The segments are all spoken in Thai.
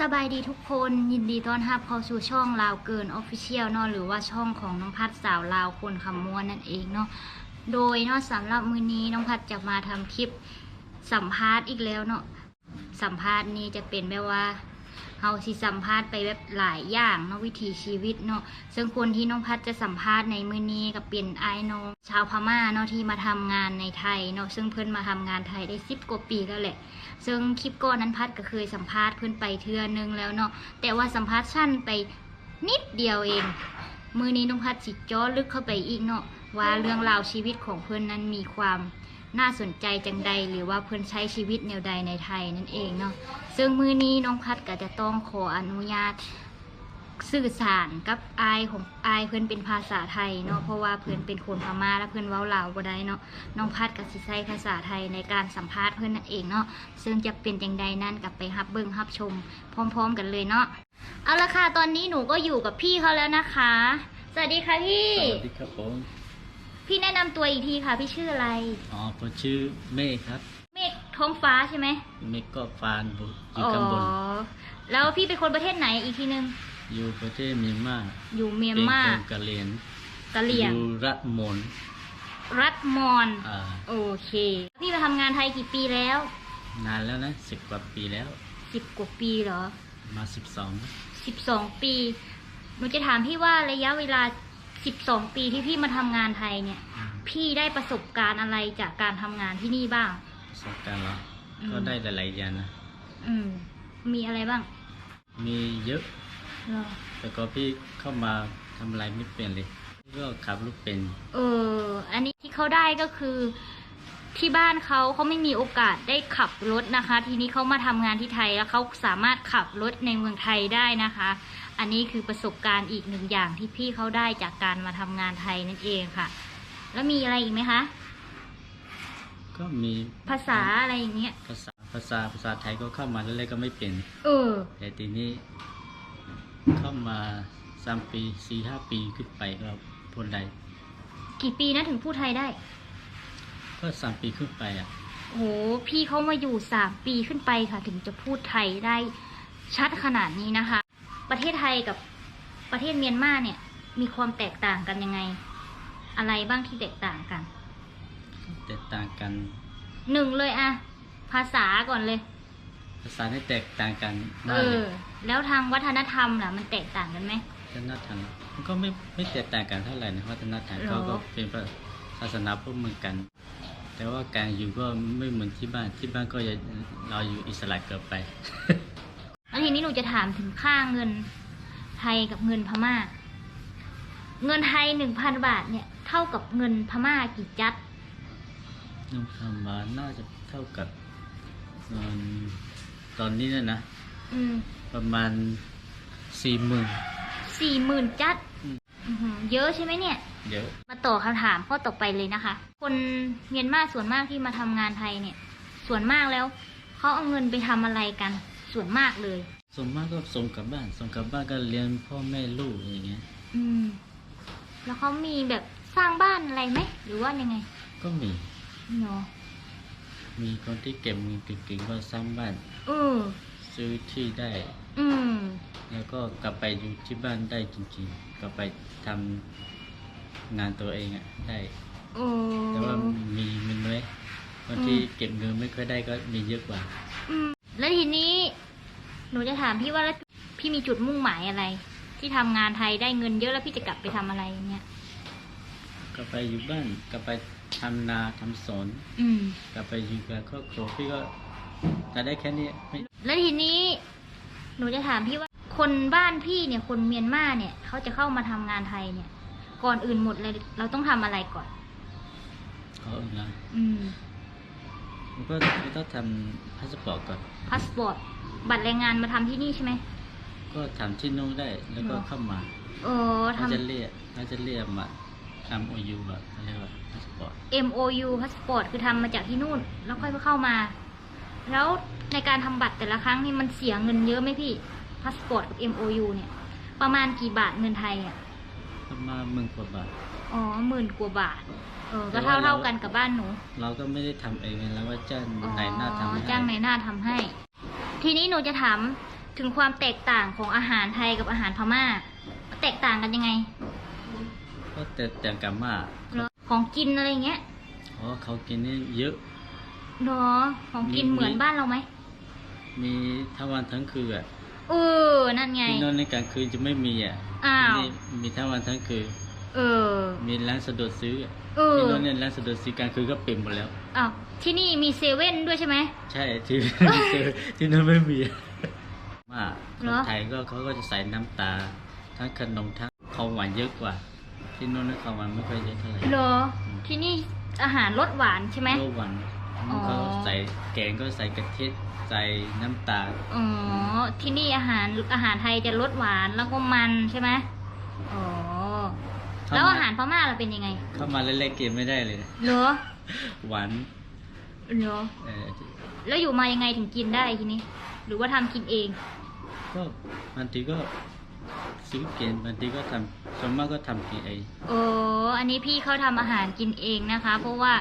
สบายดีทุกคนยินดีต้อนรับเข้าสู่ช่องลาวเกินออฟฟิเชียลเนาะหรือว่าช่องของน้องพัดสาวลาวคนคำม้วนนั่นเองเนาะโดยเนาะสำหรับมือนี้น้องพัดจะมาทำคลิปสัมภาษณ์อีกแล้วเนาะสัมภาษณ์นี้จะเป็นแบบว่า เฮาสิสัมภาษณ์ไปแบบหลายอย่างเนาะวิถีชีวิตเนาะซึ่งคนที่น้องพัดจะสัมภาษณ์ในมือนี้ก็เป็นไอ้ายน้องชาวพม่าเนาะที่มาทำงานในไทยเนาะซึ่งเพิ่อนมาทำงานไทยได้สิบกว่าปีแล้วแหละ ซึ่งคลิปก่อนนั้นพัดก็เคยสัมภาษณ์เพื่อนไปเทื่อนึงแล้วเนาะแต่ว่าสัมภาษณ์สั้นไปนิดเดียวเอง มือนี้น้องพัดสิจ้อลึกเข้าไปอีกเนาะว่าเรื่องราวชีวิตของเพื่อนนั้นมีความน่าสนใจจังใดหรือว่าเพื่อนใช้ชีวิตแนวใดในไทยนั่นเองเนาะ ซึ่งมือนี้น้องพัดก็จะต้องขออนุญาตสื่อสารกับอายของอายเพื่อนเป็นภาษาไทยเนาะเพราะว่าเพื่อนเป็นคนพม่าและเพื่อนเว้าลาวบ่ได้เนาะน้องพัดกับสิใช้ภาษาไทยในการสัมภาษณ์เพื่อนนั่นเองเนาะซึ่งจะเป็นจังใดนั่นกลับไปฮับเบิ้งฮับชม พร้อม ๆ กันเลยเนาะเอาละค่ะตอนนี้หนูก็อยู่กับพี่เขาแล้วนะคะ สวัสดีค่ะพี่สวัสดีครับผมพี่แนะนำตัวอีกทีค่ะ พี่ชื่ออะไรอ๋อผมชื่อเมฆครับเมฆ ท้องฟ้าใช่ไหมเมฆก็ฟานบุอยู่ข้างบน แล้วพี่เป็นคนประเทศไหนอีกทีนึง อยู่ประเทศเมียนมาอยู่เมียนเป็นมาคนกะเหรียนกะเหรี่ยงอยู่รัฐมนรัฐมอนอ่าโอเค พี่มาทำงานไทยกี่ปีแล้ว นานแล้วนะสิบกว่าปีแล้วสิบกว่าปีเหรอ มาสิบสองสิบสองปีหนูจะถามพี่ว่าระยะเวลาสิบสองปีที่พี่มาทำงานไทยเนี่ย พี่ได้ประสบการณ์อะไรจากการทำงานที่นี่บ้าง ประสบการณ์แล้วอืมก็ได้หลายๆอย่างนะ อืม มีอะไรบ้าง มีเยอะ เหรอ แต่ก็พี่เข้ามาทำอะไรไม่เป็นเลยก็ขับรถเป็น เออ อันนี้ที่เขาได้ก็คือ ที่บ้านเขาเขาไม่มีโอกาสได้ขับรถนะคะ ทีนี้เขามาทำงานที่ไทยแล้วเขาสามารถขับรถในเมืองไทยได้นะคะ อันนี้คือประสบการณ์อีกหนึ่งอย่างที่พี่เขาได้จากการมาทำงานไทยนั่นเองค่ะ แล้วมีอะไรอีกไหมคะ ก็มีภาษาอะไรอย่างเงี้ย ภาษาภาษาภาษาไทยก็เข้ามาแล้วๆก็ไม่เป็น เออ แต่ทีนี้ เข้ามาสามปีสี่ห้าปีขึ้นไปก็พูดได้กี่ปีนะถึงพูดไทยได้ ก็สามปีขึ้นไปอะโหพี่เขามาอยู่สามปีขึ้นไปค่ะ ถึงจะพูดไทยได้ชัดขนาดนี้นะคะ ประเทศไทยกับประเทศเมียนมาเนี่ย มีความแตกต่างกันยังไง อะไรบ้างที่แตกต่างกันแตกต่างกัน หนึ่งเลยอะภาษาก่อนเลย ภาษาที่แตกต่างกันเอมากเลอ ยแล้วทางวัฒนธรรมล่ะมันแตกต่างกันไหม วัฒนธรรมมันก็ไม่ไม่แตกต่างกันเท่าไหร่นะวัฒนธรรมหรอเขาก็เป็นศาสนาพวกเหมือนกัน แต่ว่าการอยู่ก็ไม่เหมือนที่บ้านที่บ้านก็จะเราอยู่อิสระเกินไป แล้วทีนี้หนูจะถามถึงค่าเงินไทยกับเงินพม่า เงินไทยหนึ่งพันบาทเนี่ย เท่ากับเงินพม่ากี่จัด น้องพมาน่าจะเท่ากับเงินตอนนี้นะนะ อืมประมาณสี่หมื่นสี่หมื่นจัดอืมอื้อหือเยอะใช่ไหมเนี่ย เดี๋ยว มาต่อคำถามข้อต่อไปเลยนะคะ คนเมียนมาส่วนมากที่มาทำงานไทยเนี่ย ส่วนมากแล้วเขาเอาเงินไปทำอะไรกัน ส่วนมากเลย ส่วนมากก็ส่งกลับบ้าน ส่งกลับบ้านก็เลี้ยงพ่อแม่ลูกอย่างเงี้ย อืม แล้วเขามีแบบสร้างบ้านอะไรไหม หรือว่ายังไง ก็มี เนาะมีคนที่เก็บเงินเก่งๆก็สร้างบ้านเออซื้อที่ได้ อืม แล้วก็กลับไปอยู่ที่บ้านได้จริงๆ กลับไปทำงานตัวเองอะได้ โอ้แต่ว่ามีมันน้อยคนที่เก็บเงินไม่ค่อยได้ก็มีเยอะกว่า อืมแล้วทีนี้ หนูจะถามพี่ว่าแล้วพี่มีจุดมุ่งหมายอะไร ที่ทำงานไทยได้เงินเยอะแล้วพี่จะกลับไปทำอะไรอย่างเงี้ย กลับไปอยู่บ้าน กลับไป ทำนาทำสวนอืม กลับไปอยู่กับครอบครัวพี่ก็จะได้แค่นี้ไม่แล้วทีนี้ หนูจะถามพี่ว่า คนบ้านพี่เนี่ย คนเมียนมาเนี่ยเขาจะเข้ามาทำงานไทยเนี่ย ก่อนอื่นหมดเลยเราต้องทำอะไรก่อนเขาเองนะอืมมันก็ต้องทำพาสปอร์ตก่อน พาสปอร์ตบัตรแรงงานมาทำที่นี่ใช่ไหมก็ทำที่นู่นได้แล้วก็เหรอเข้ามาเออเขาจะทำเรียกเขาจะเรียกมา ทำโอยูแบบเขาเรียกว่าพาสปอร์ต MOU พาสปอร์ตคือทำมาจากที่นู่น แล้วค่อยเข้ามา แล้วในการทำบัตรแต่ละครั้งนี่มันเสียเงินเยอะไหมพี่พาสปอร์ตกับ MOU เนี่ย ประมาณกี่บาทเงินไทยอะ ประมาณหมื่นกว่าบาท อ๋อหมื่นกว่าบาท เออ ก็แต่เท่าว่าเท่าเรากันกับบ้านหนูเราก็ไม่ได้ทำเองไงแล้วว่าจ้างไหนหน้าทำอ๋อให้จ้างในหน้าทำให้ ทีนี้หนูจะถามถึงความแตกต่างของอาหารไทยกับอาหารพม่า แตกต่างกันยังไง ก็แต่แต่กันมากเหรอของกินอะไรเงี้ยเพราะเขากินนี่เยอะเหรอของกินมีเหมือนมีบ้านเราไหมมีทั้งวันทั้งคืนอะเออนั่นไงที่นอนในกลางคืนจะไม่มีอะอ้าวที่นี่มีทั้งวันทั้งคืนเออ มีร้านสะดวกซื้ออะเออที่นอนเนี่ยร้านสะดวกซื้อกลางคืนก็ปิดหมดแล้วอ้าวที่นี่มีเซเว่นด้วยใช่ไหมใช่ที่ที่นั่นไม่มีมากคเหรนอไทยก็เขาก็จะใส่น้ำตา ทั้งขนมทั้งของหวานเยอะกว่า ที่นู่นนะของหวานไม่ค่อยเยอะเท่าไหร่เหรอ ที่นี่อาหารรสหวานใช่ไหม โลหวานอ๋อ เขาใส่แกงก็ใส่กะทิใส่น้ำตาลอ๋อ ที่นี่อาหารอาหารไทยจะรสหวานแล้วก็มันใช่ไหมอ๋อเข้าแล้วมาอาหารพม่าเราเป็นยังไง เข้ามาเล็กๆกินไม่ได้เลยเหรอ หวานเหรอ เออแล้วอยู่มายังไงถึงกินได้ทีนี้ หรือว่าทำกินเอง ก็บางทีก็ ซื้อกินบางทีก็ทำส่วนมากก็ทำกินเองโอ้อันนี้พี่เขาทำอาหารกินเองนะคะ เพราะว่า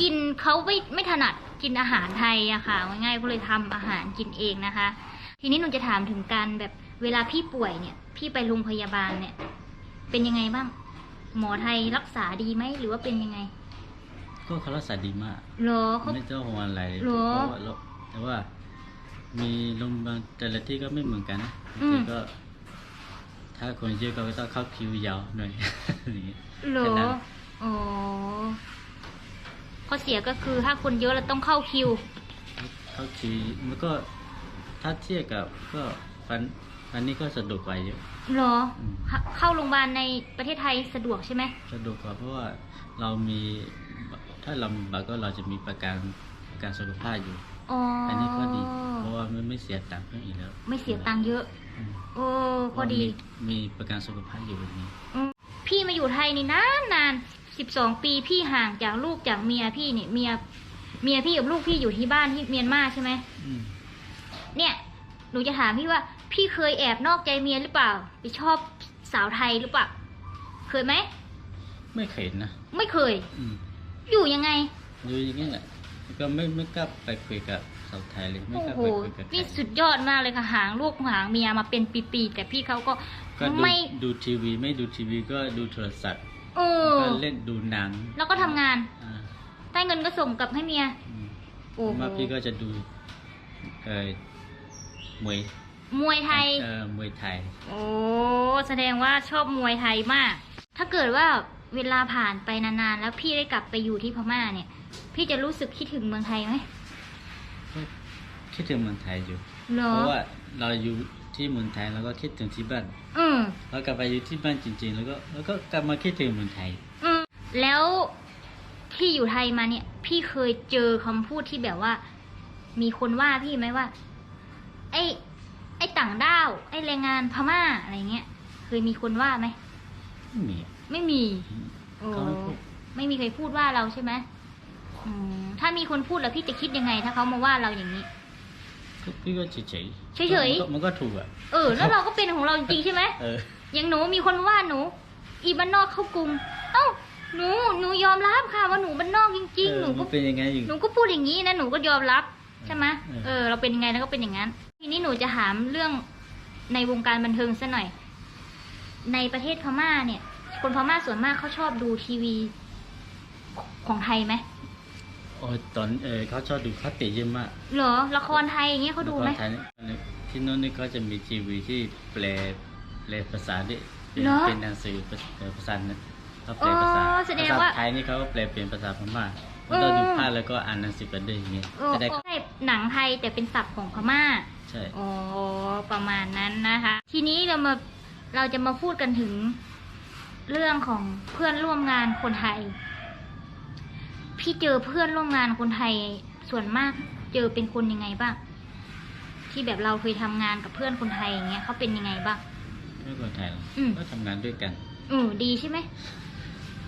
กินเขาไม่ไม่ถนัดกินอาหารไทยอะค่ะง่ายๆก็เลยทำอาหารกินเองนะคะ ทีนี้หนูจะถามถึงการแบบเวลาพี่ป่วยเนี่ย พี่ไปโรงพยาบาลเนี่ย เป็นยังไงบ้าง หมอไทยรักษาดีไหมหรือว่าเป็นยังไงก็เขารักษาดีมาก เหรอเขา ไม่ต้องห่วงอะไรหรอเพราะว่าเราแต่ว่า มีโรงพยาบาลแต่ละที่ก็ไม่เหมือนกันนะอืมบางทีก็ ถ้าคนเยอะก็ต้องเข้าคิวยาวหน่อยอย่างงี้เหรอแค่นั้นอ๋อข้อเสียก็คือถ้าคนเยอะเราต้องเข้าคิว เข้าคิวมันก็ถ้าเทียบกับก็ฟันอันนี้ก็สะดวกกว่าเยอะเหรออืมเข้าโรงพยาบาลในประเทศไทยสะดวกใช่ไหมสะดวกกว่าเพราะว่าเรามีถ้าเรามีบัตรก็เราจะมีประกันประกันสุขภาพอยู่อ๋ออัอันนี้ก็ดี เพราะว่าไม่ไม่เสียตังค์เพิ่มอีกแล้ว ไม่เสียตังค์เยอะ อืมโอ้พอดี มีมีประกันสุขภาพอยู่แบบนี้อืมพี่มาอยู่ไทยนี่นานนานสิบสองปีพี่ห่างจากลูกจากเมียพี่เนี่ยเมียเมียพี่กับลูกพี่อยู่ที่บ้านที่เมียนมาใช่ไหมอืมเนี่ยหนูจะถามพี่ว่า พี่เคยแอบนอกใจเมียหรือเปล่าไปชอบสาวไทยหรือเปล่าเคยไหมไม่เคยนะไม่เคย อืมอยู่ยังไง อยู่อย่างนี้แหละก็ไม่ไม่กล้าไปคุยกับ สาวไทยเลยไม่โอ้กล้าโหไปคุยกับใครนี่สุดยอดมากเลยค่ะ หางลูกหางเมียมาเป็นปีๆแต่พี่เขาก็ก็ดูไม่ดูทีวีไม่ดูทีวีก็ดูโทรศัพท์เออก็เล่นดูหนังแล้วก็ทำงาน อ่าได้เงินก็ส่งกลับให้เมีย อืมโอ้โหมาพี่ก็จะดูเออมวยมวยไทย เออมวยไทย โอ้แสดงว่าชอบมวยไทยมาก ถ้าเกิดว่าเวลาผ่านไปนานๆ แล้วพี่ได้กลับไปอยู่ที่พม่าเนี่ย พี่จะรู้สึกคิดถึงเมืองไทยไหมก็ คิดถึงเมืองไทยอยู่ เหรอ เพราะว่าเราอยู่ที่เมืองไทยแล้วก็คิดถึงที่บ้านอืมเรากลับไปอยู่ที่บ้านจริง ๆ แล้วก็แล้วก็กลับมาคิดถึงเมืองไทย อืม แล้วที่อยู่ไทยมาเนี่ย พี่เคยเจอคำพูดที่แบบว่า มีคนว่าพี่ไหมว่า ไอ้ ไอ้ต่างด้าว ไอ้แรงงานพม่าอะไรเงี้ย เคยมีคนว่าไหม ไม่มีอะไม่มีโอ้เขาไม่พูด ไม่มีใครพูดว่าเราใช่ไหมอืมถ้ามีคนพูดแล้วพี่จะคิดยังไง ถ้าเขามาว่าเราอย่างนี้ก็ พี่ก็เฉยๆเฉยๆมันก็มันก็ถูกอะ เออ แล้วเราก็เป็นของเราจริงๆใช่ไหมเออ อย่างหนูมีคนว่าหนู อีบ้านนอกเข้ากรุงเอ้าหนูหนูยอมรับค่ะว่าหนูบ้านนอกจริงเอๆหอนูมัก็นเป็นยังไงอยู่ หนูก็พูดอย่างนี้นะหนูก็ยอมรับใช่ไหมเออเออ เราเป็นยังไงแล้วก็เป็นอย่างนั้น ทีนี้หนูจะถามเรื่องในวงการบันเทิงซะหน่อย ในประเทศพม่าเนี่ย คนพม่าส่วนมากเขาชอบดูทีวี ของไทยไหม โอ้ยตอนเออเขาชอบดูเขาติเยอะมากเหรอ ละครไทยอย่างเงี้ยเขาดูไหม ละครไทยเนี่ยที่โน้นนี่เขาจะมีทีวีที่แปลแปลภาษาด้วยเป็นเหรอเป็นหนังสือภาษาเอ่อภาษาเนี่ยเขาแปลภาษาอ๋อแสดงว่าภษไทยนี่เขาก็แปลเป็นภาษาพม่าอืมเราดูภาพแล้วก็อ่านหนังสือกันด้วยอย่างเงี้ยเออจะได้ใช่หนังไทยแต่เป็นศัพท์ของพม่า ใช่อ๋อประมาณนั้นนะคะ ทีนี้เรามาเราจะมาพูดกันถึงเรื่องของเพื่อนร่วมงานคนไทย พี่เจอเพื่อนร่วมงานคนไทยส่วนมากเจอเป็นคนยังไงบ้าง ที่แบบเราเคยทำงานกับเพื่อนคนไทยอย่างเงี้ยเขาเป็นยังไงบ้างไม่คนไทยหรอกอืมก็ทำงานด้วยกัน อือดีใช่ไหม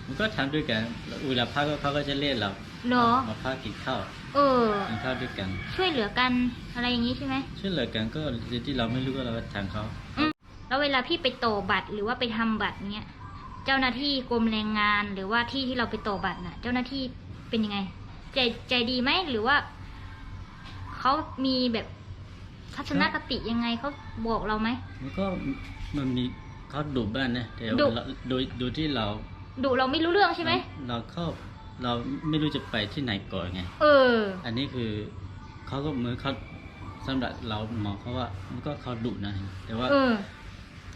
มันก็ทำด้วยกันแล้วเวลาพักก็เขาก็จะเรียกเราเหรอ มาพักกินข้าวเออ กินข้าวด้วยกันช่วยเหลือกันอะไรอย่างนี้ใช่ไหม ช่วยเหลือกันก็ที่เราไม่รู้ก็เราก็ทางเขาอืมแล้วเวลาพี่ไปต่อบัตรหรือว่าไปทำบัตรเนี้ยเจ้าหน้าที่กรมแรงงานหรือว่าที่ที่เราไปต่อบัตรน่ะ เจ้าหน้าที่ เป็นยังไง ใจใจดีไหมหรือว่าเขามีแบบทัศนคติยังไงเขาบอกเราไหมมันก็มันมีเขาดุบ้างนะแต่ดุ ว่าเราโดยโดยที่เราดุเราไม่รู้เรื่องใช่ไหมเราเข้าเราไม่รู้จะไปที่ไหนก่อนไง เออ อันนี้คือเขาก็เหมือนเขาสำหรับเรามองเขาว่ามันก็เขาดุนะ แต่ว่าเออ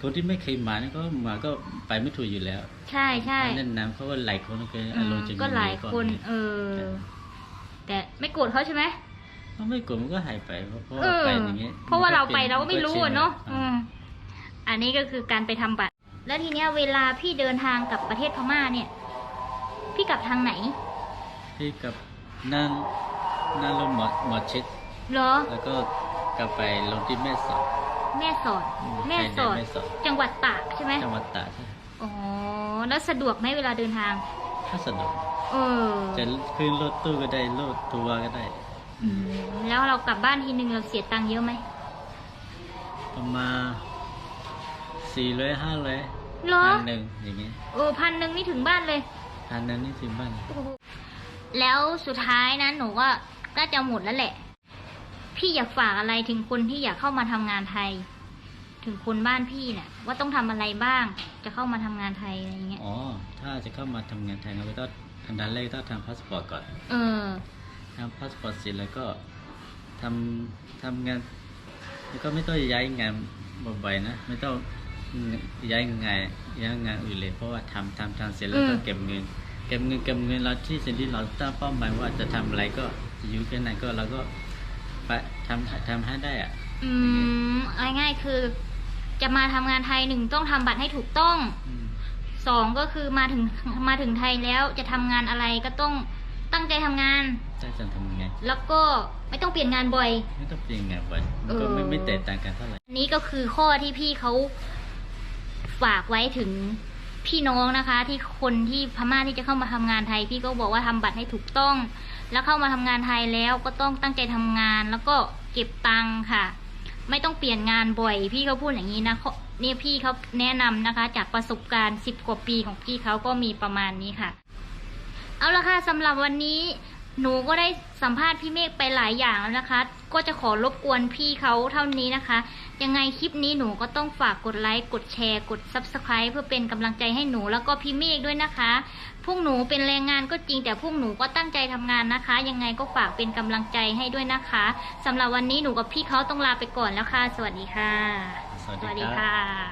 คนที่ไม่เคยมานี่ก็มาก็ไปไม่ถูกอยู่แล้ว ใช่ใช่แนะนำเขาว่าหลายคนก็อือารมมณ์จะก็หลายอคน เออ แต่ไม่โกรธเขาใช่ไหมเขาไม่กลัวมันก็หายไปเพราะเพราะเอว่าอไปอย่างเงี้ยเพราะว่าเราไปนเราก็ไม่รู้อะเนาะชิอืมอันนี้ก็คือการไปทำบัตร แล้วทีเนี้ยเวลาพี่เดินทางกลับประเทศพม่าเนี่ย พี่กลับทางไหน พี่กับนั่งนั่งรถหมอหมอชิดเหรอ แล้วก็กลับไปลงที่แม่สอด แม่สอดอืมแม่สอด แม่สอด จังหวัดตากใช่ไหมจังหวัดตากใช่อ๋อ แล้วสะดวกไหมเวลาเดินทาง ถ้าสะดวกเออจะขึ้นรถตู้ก็ได้รถทัวร์ก็ได้อืมแล้วเรากลับบ้านทีนึงเราเสียตังค์เยอะไหม ประมาณสี่ร้อยห้าร้อยเหรอพันหนึ่งอย่างเงี้ยเออพันหนึ่งนี่ถึงบ้านเลยพันหนึ่งนี่ถึงบ้าน แล้วสุดท้ายนะหนูว่าน่าจะหมดแล้วแหละ พี่อยากฝากอะไรถึงคนที่อยากเข้ามาทำงานไทย ถึงคนบ้านพี่เนี่ยว่าต้องทำอะไรบ้าง จะเข้ามาทำงานไทยอะไรอย่างเงี้ยอ๋อถ้าจะเข้ามาทำงานไทยเราก็ต้องอันดับแรกต้องทำพาสปอร์ตก่อน เออทำพาสปอร์ตเสร็จแล้วก็ทำทำงานแล้วก็ไม่ต้องย้ายงานบ่อยๆนะไม่ต้องย้ายงานย้ายงานอื่นเลย เพราะว่าทำทำทำเสร็จแล้วก็อืมเก็บเงิน เก็บเงินเก็บเงินเราที่สิ่งที่เราตั้งเป้าหมายว่าจะทำอะไรก็จะอยู่แค่ไหนก็เราก็ ไปทำทำให้ได้อะอืมเอาง่ายๆคือ จะมาทำงานไทยหนึ่งต้องทำบัตรให้ถูกต้อง อืม สองก็คือมาถึงมาถึงไทยแล้วจะทำงานอะไรก็ต้องตั้งใจทำงานถ้าจะทำยังไง แล้วก็ไม่ต้องเปลี่ยนงานบ่อย ไม่ต้องเปลี่ยนงานบ่อยมันก็ไม่เออ ไม่แตกต่างกันเท่าไหร่ อันนี้ก็คือข้อที่พี่เขาฝากไว้ถึงพี่น้องนะคะ ที่คนที่พม่าที่จะเข้ามาทำงานไทย พี่ก็บอกว่าทำบัตรให้ถูกต้อง แล้วเข้ามาทำงานไทยแล้วก็ต้องตั้งใจทำงาน แล้วก็เก็บตังค์ค่ะ ไม่ต้องเปลี่ยนงานบ่อย พี่เขาพูดอย่างนี้นะเนี่ยพี่เขาแนะนำนะคะ จากประสบการณ์สิบกว่าปีของพี่เขาก็มีประมาณนี้ค่ะ เอาละค่ะสำหรับวันนี้หนูก็ได้สัมภาษณ์พี่เมฆไปหลายอย่างแล้วนะคะ ก็จะขอรบกวนพี่เขาเท่านี้นะคะ ยังไงคลิปนี้หนูก็ต้องฝากกดไลค์ กดแชร์ กด Subscribe เพื่อเป็นกำลังใจให้หนูแล้วก็พี่เมฆด้วยนะคะ พวกหนูเป็นแรงงานก็จริงแต่พวกหนูก็ตั้งใจทำงานนะคะ ยังไงก็ฝากเป็นกำลังใจให้ด้วยนะคะสำหรับวันนี้หนูกับพี่เขาต้องลาไปก่อนแล้วค่ะ สวัสดีค่ะ สวัสสวัสดีดีครับค่ะ